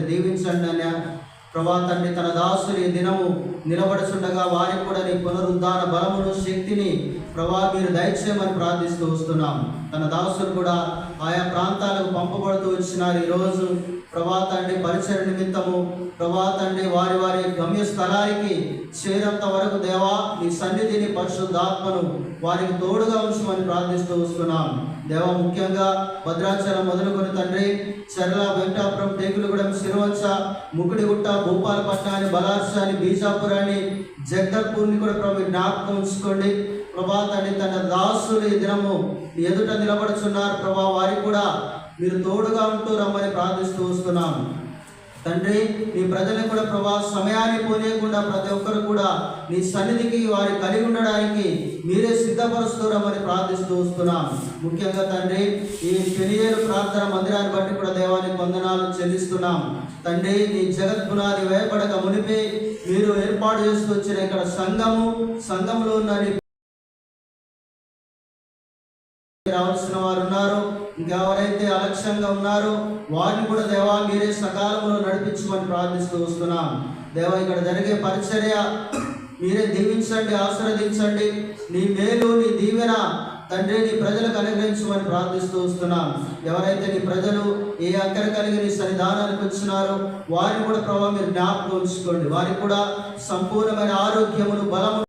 మీరు దీవించండి ప్రభా తండ్రి తన దాసుని దినము నిలబడుచుండగా వారికి కూడా నీ పునరుద్ధాన బలమును శక్తిని ప్రభా మీరు దయచేయమని ప్రార్థిస్తూ వస్తున్నాం. తన దాసులు కూడా ఆయా ప్రాంతాలకు పంపబడుతూ వచ్చినారు. ఈరోజు ప్రభా తండ్రి పరిచయ నిమిత్తము. ప్రభా తండ్రి వారి వారి గమ్య స్థలానికి చేరంత వరకు దేవా నీ సన్నిధిని పరిశుద్ధాత్మను వారికి తోడుగా ఉంచమని ప్రార్థిస్తూ వస్తున్నాం. దేవా ముఖ్యంగా భద్రాచలం మొదలుకొని తండ్రి చర్ల వెంకటాపురం టేకులగూడెం సిరివంచ ముకుడిగుట్ట భూపాలపట్నాన్ని బలార్షాన్ని బీజాపురాన్ని జగదల్పూర్ని కూడా ప్రభు జ్ఞాపకం ఉంచుకోండి. ప్రభా తండ్రి తన దాసులు ఈ దినము ఎదుట నిలబడుచున్నారు. ప్రభా వారికి కూడా మీరు తోడుగా ఉంటూ రమ్మని ప్రార్థిస్తూ వస్తున్నాం. తండ్రి నీ ప్రజలు కూడా ప్రభా సమయాన్ని పోనీయకుండా ప్రతి ఒక్కరు కూడా నీ సన్నిధికి వారి కలిగి ఉండడానికి మీరే సిద్ధపరుస్తూ రమ్మని ప్రార్థిస్తూ వస్తున్నాం. ముఖ్యంగా తండ్రి ఈ పెనియేరు ప్రార్థన మందిరాన్ని బట్టి కూడా దేవానికి వందనాలు చెల్లిస్తున్నాం. తండ్రి నీ జగత్ పునాది వేయబడక మునిపే మీరు ఏర్పాటు చేస్తూ వచ్చిన ఇక్కడ సంఘము సంఘంలో ఉన్న రావాల్సిన వారు ఉన్నారు. ఇంకెవరైతే అలక్ష్యంగా ఉన్నారో వారిని కూడా దేవా మీరే సకాలంలో నడిపించమని ప్రార్థిస్తూ వస్తున్నాం. దేవా ఇక్కడ జరిగే పరిచర్య మీరే దీవించండి ఆశీర్వదించండి. నీ మేలు నీ దీవెన తండ్రి నీ ప్రజలకు అనుగ్రహించమని ప్రార్థిస్తూ వస్తున్నాం. ఎవరైతే నీ ప్రజలు ఏ అక్కర కలిగి నీ సన్నిధానానికి వచ్చినారో వారిని కూడా ప్రభావ మీరు జ్ఞాపకం ఉంచుకోండి. వారికి కూడా సంపూర్ణమైన ఆరోగ్యమును బలము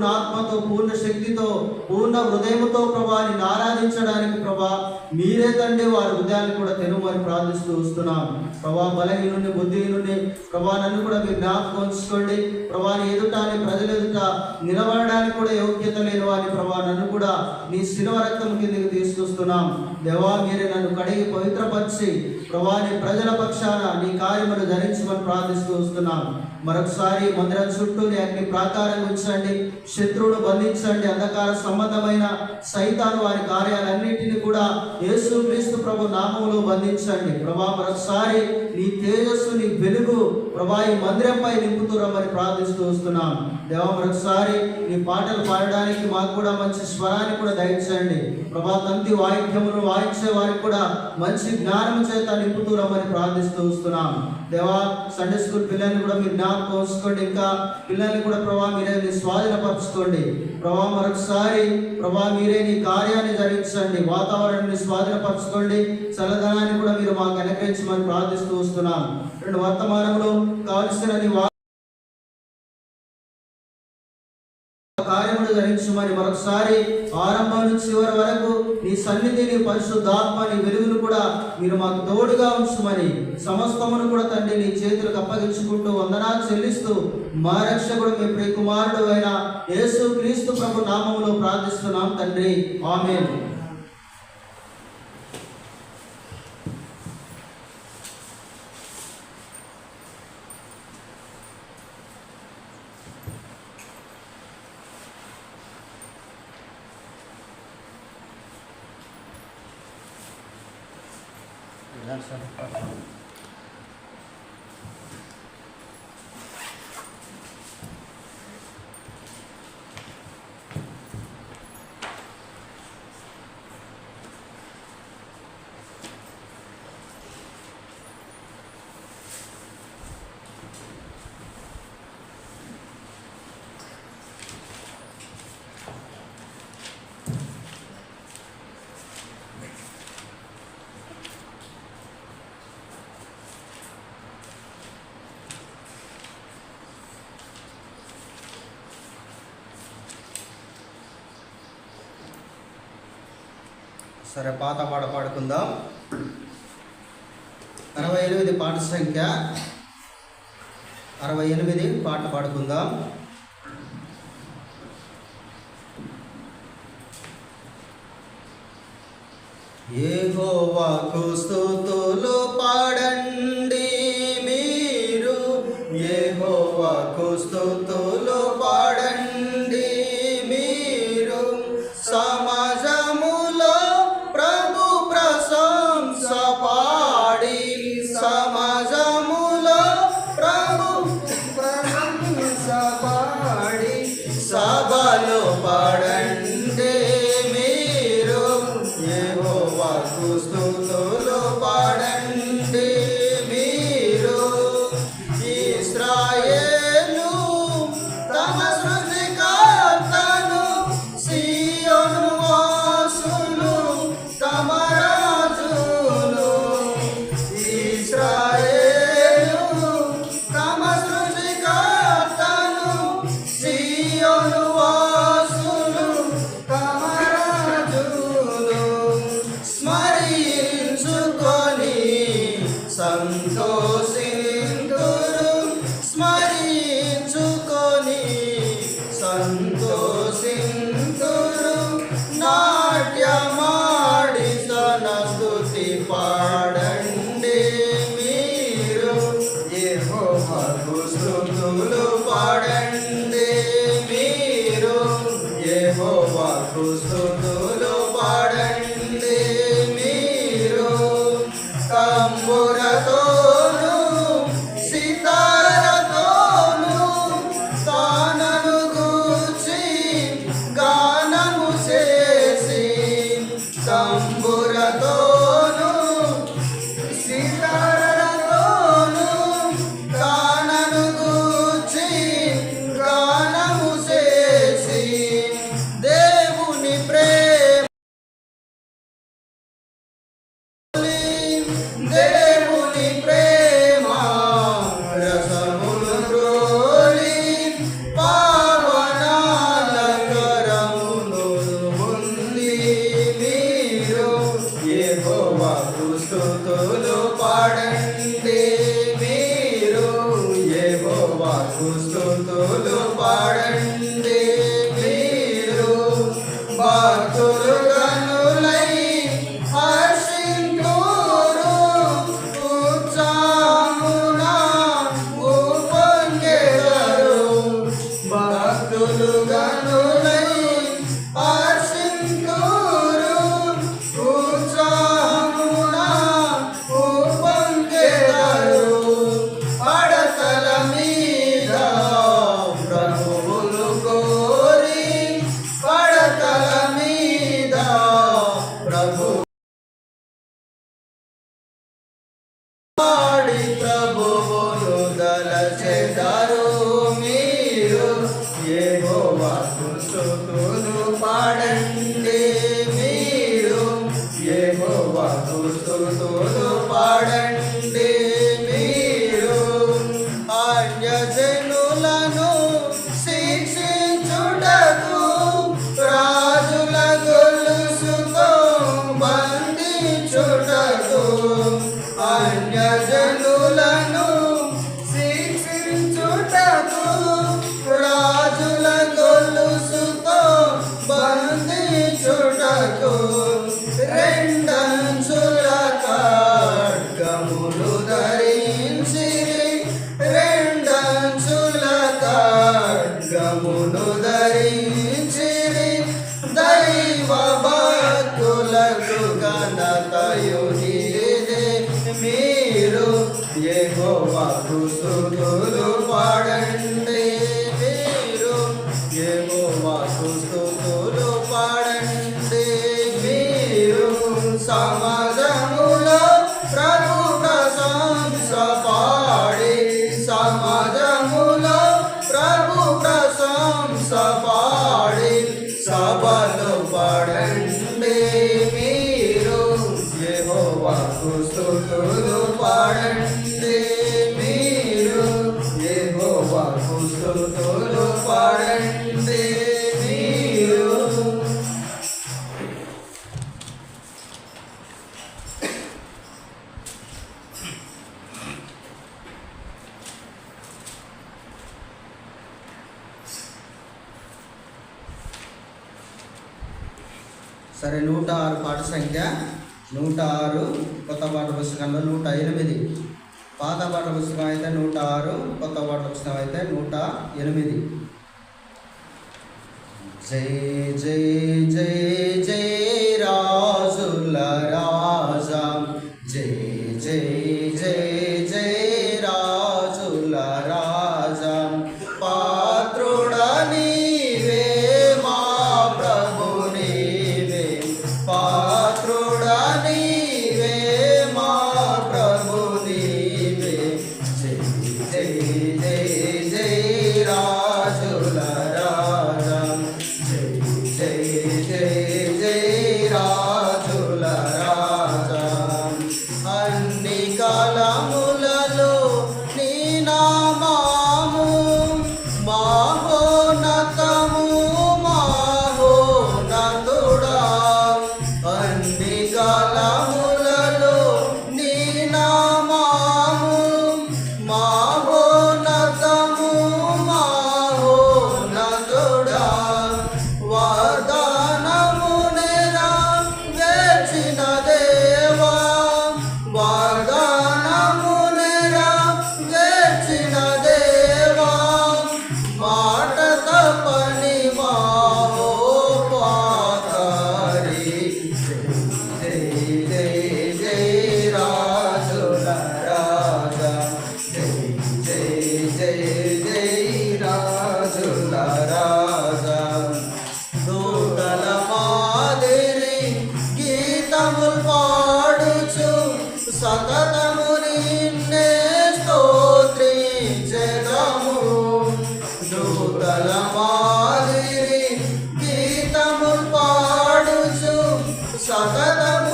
పూర్ణ ఆత్మతో పూర్ణ శక్తితో పూర్ణ హృదయముతో ప్రభా నిన్ను ఆరాధించడానికి ప్రభా మీరే తండ్రి వారి హృదయాన్ని కూడా తెనుమని ప్రార్థిస్తూ వస్తున్నాం. ప్రభా బలహీనుని బుద్ధిహీనుని ప్రభా నన్ను కూడా మీరు జ్ఞాపకం ఉంచుకోండి. ప్రభాని ఎదుట అని ప్రజల ఎదుట నిలబడడానికి కూడా యోగ్యత లేని వారిని ప్రభా నన్ను కూడా నీ శిలువ రక్తం కిందకి తీసుకొస్తున్నాం. దేవా మీరే నన్ను కడిగి పవిత్రపరిచి ప్రభా నీ ప్రజల పక్షాన నీ కార్యములు ధరించమని ప్రార్థిస్తూ వస్తున్నాం. మరొకసారి మందిరం చుట్టూ అగ్ని ప్రాకారం ఉంచండి. శత్రువును బంధించండి. అంధకార సంబంధమైన సైతాను వారి కార్యాలన్నింటినీ కూడా యేసు క్రీస్తు ప్రభు నామములో బంధించండి. ప్రభా మరొకసారి నీ తేజస్సు నీ వెలుగు ప్రభా ఈ మందిరంపై నింపుతురమని ప్రార్థిస్తూ వస్తున్నాం. దేవా మరొకసారి నీ పాటలు పాడడానికి మాకు కూడా మంచి స్వరాన్ని కూడా దయచండి ప్రభా తంతి వాయిద్యములు వాయించే వారికి కూడా మంచి జ్ఞానం చేత నింపుతురమని ప్రార్థిస్తూ వస్తున్నాం. దేవా సండే స్కూల్ పిల్లల్ని కూడా మీరు జ్ఞాపకం ఉంచుకోండి ఇంకా. పిల్లల్ని కూడా ప్రభా మీరే స్వాధీనపరచుకోండి. ప్రభా మరొకసారి ప్రభా మీరే నీ కార్యాన్ని జరిగించండి. వాతావరణాన్ని స్వాధీనపరచుకోండి. చల్లదనాన్ని కూడా మీరు మాకు అనుగ్రహించమని ప్రార్థిస్తూ వస్తున్నాం. రెండు వర్తమానంలో కావలసిన నీ ధరించమని మరొకసారి ఆరంభం నుంచి చివరి వరకు నీ సన్నిధిని పరిశుద్ధాత్మని వెలుగును కూడా మీరు మాకు తోడుగా ఉంచమని సమస్తమును కూడా తండ్రి నీ చేతులకు అప్పగించుకుంటూ వందనాలు చెల్లిస్తూ మా రక్షకుడు మీ ప్రియ కుమారుడు అయిన యేసు క్రీస్తు ప్రభు నామములో ప్రార్థిస్తున్నాం తండ్రి. sa సరే పాత పాట పాడుకుందాం. అరవై ఎనిమిది పాట సంఖ్య. అరవై ఎనిమిది పాట పాడుకుందాం. యెహోవాకు స్తుతులు పాడండి far చూడకు రెండంచుల ఖడ్గములు ధరించి రెండంచుల ఖడ్గములు ధరించి దైవ భక్తులకు ఘనతయుని మీరు ఏ గోపా பாடல் ఎనిమిది. జై فمن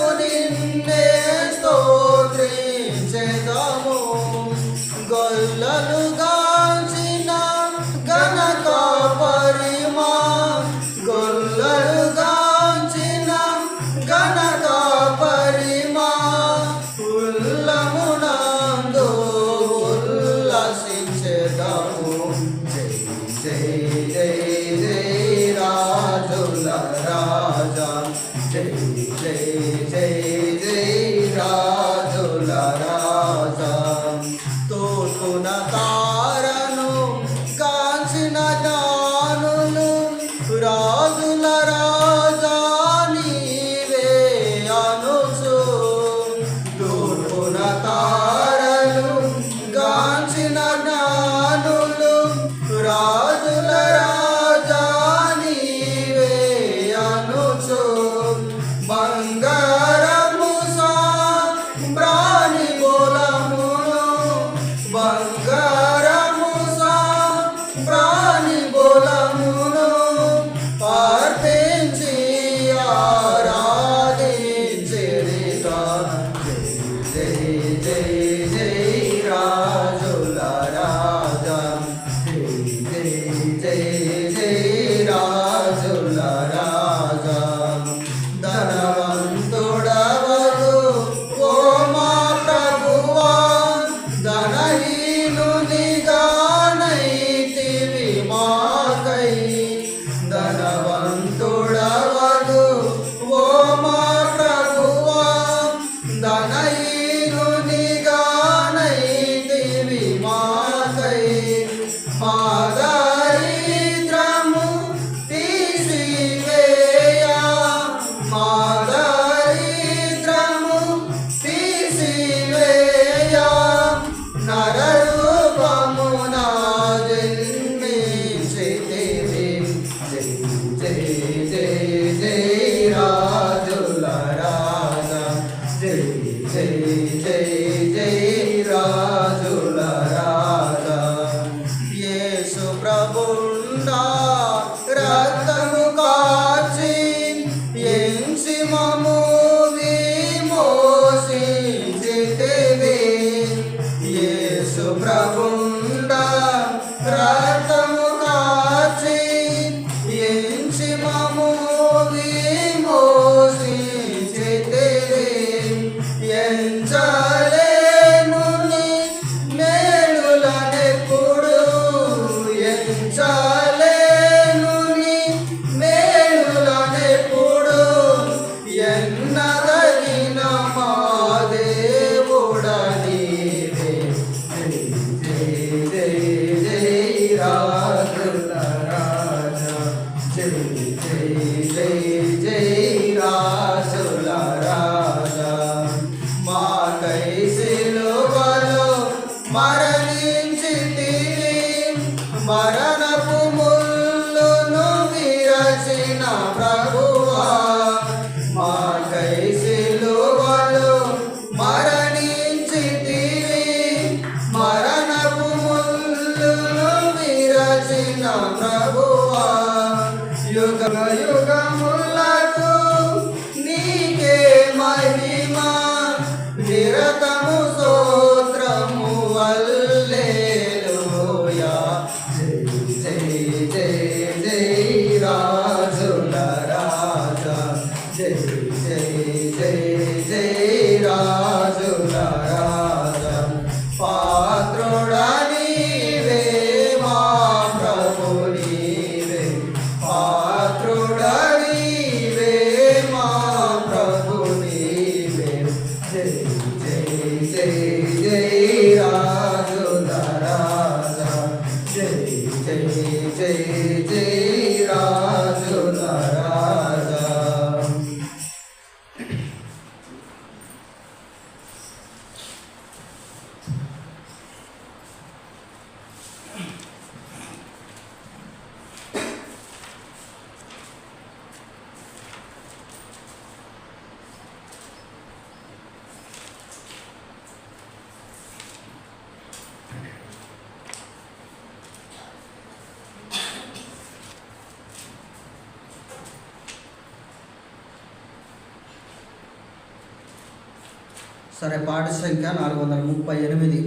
సరే పాఠ సంఖ్య నాలుగు వందల ముప్పై ఎనిమిది.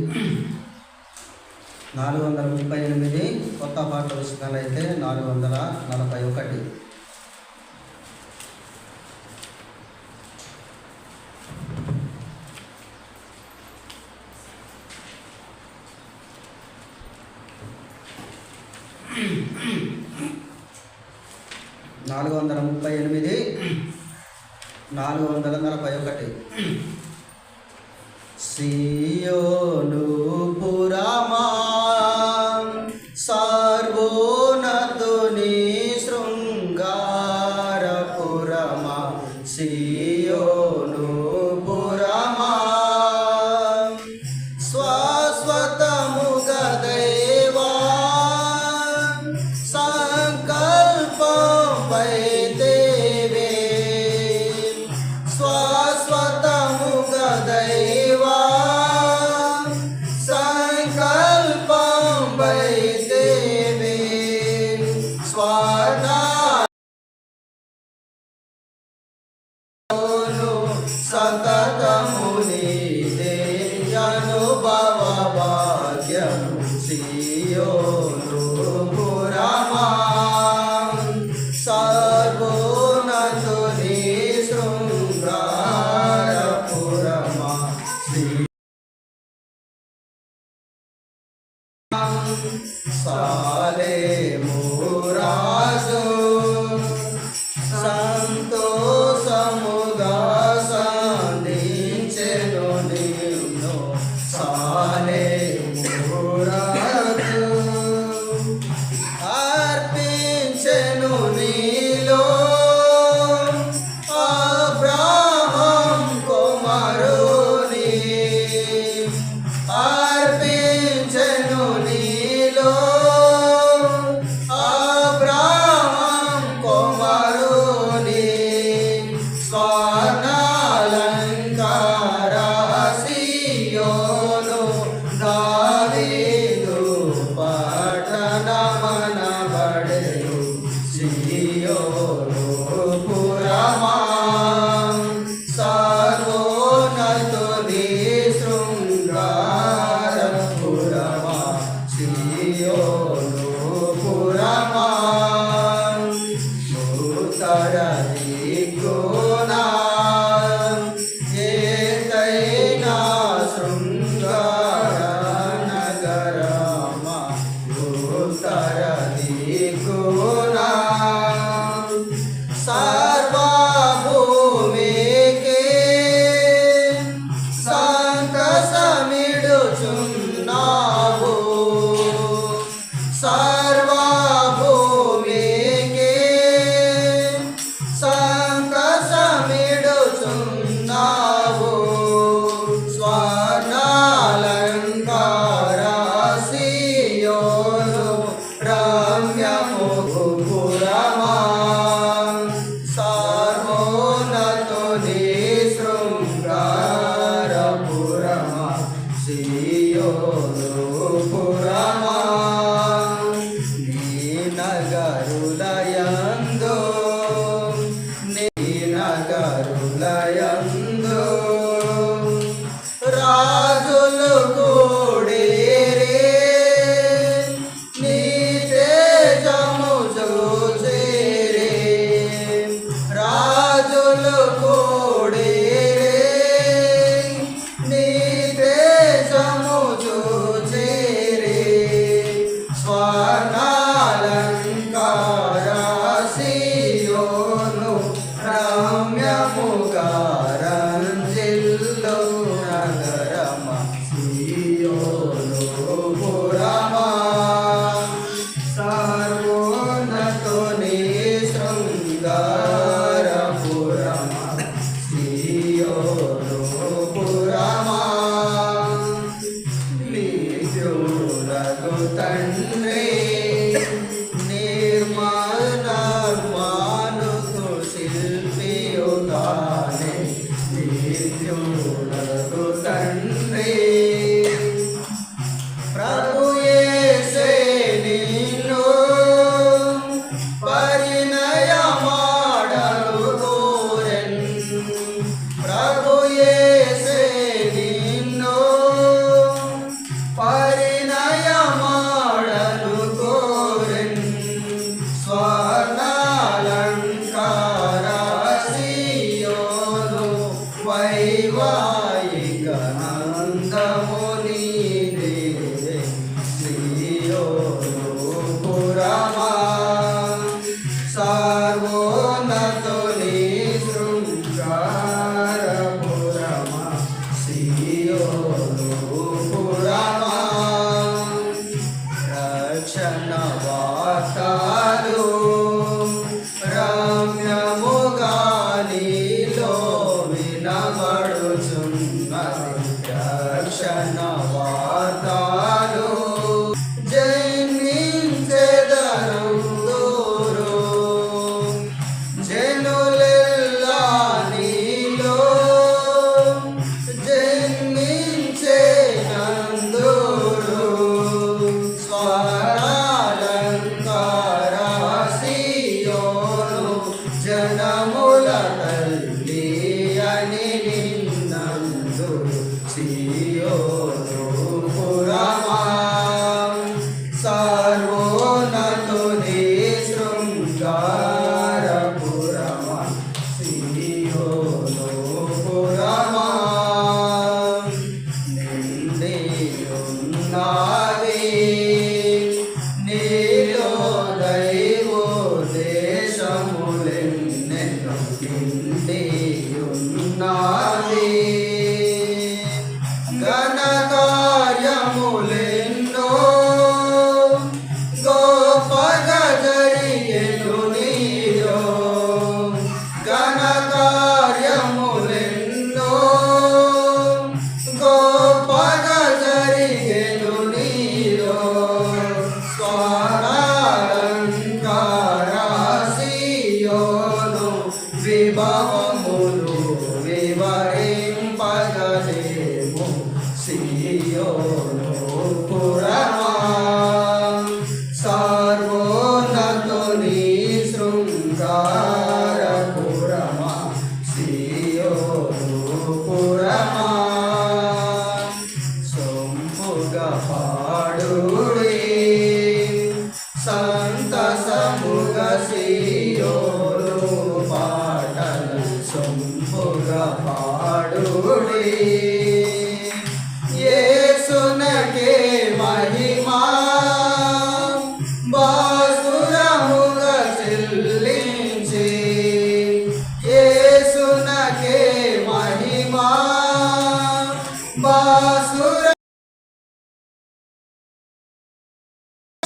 నాలుగు వందల ముప్పై ఎనిమిది కొత్త పాఠ పుస్తకాలు అయితే నాలుగు వందల నలభై ఒకటి. Sí. Sare わた。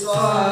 Glória.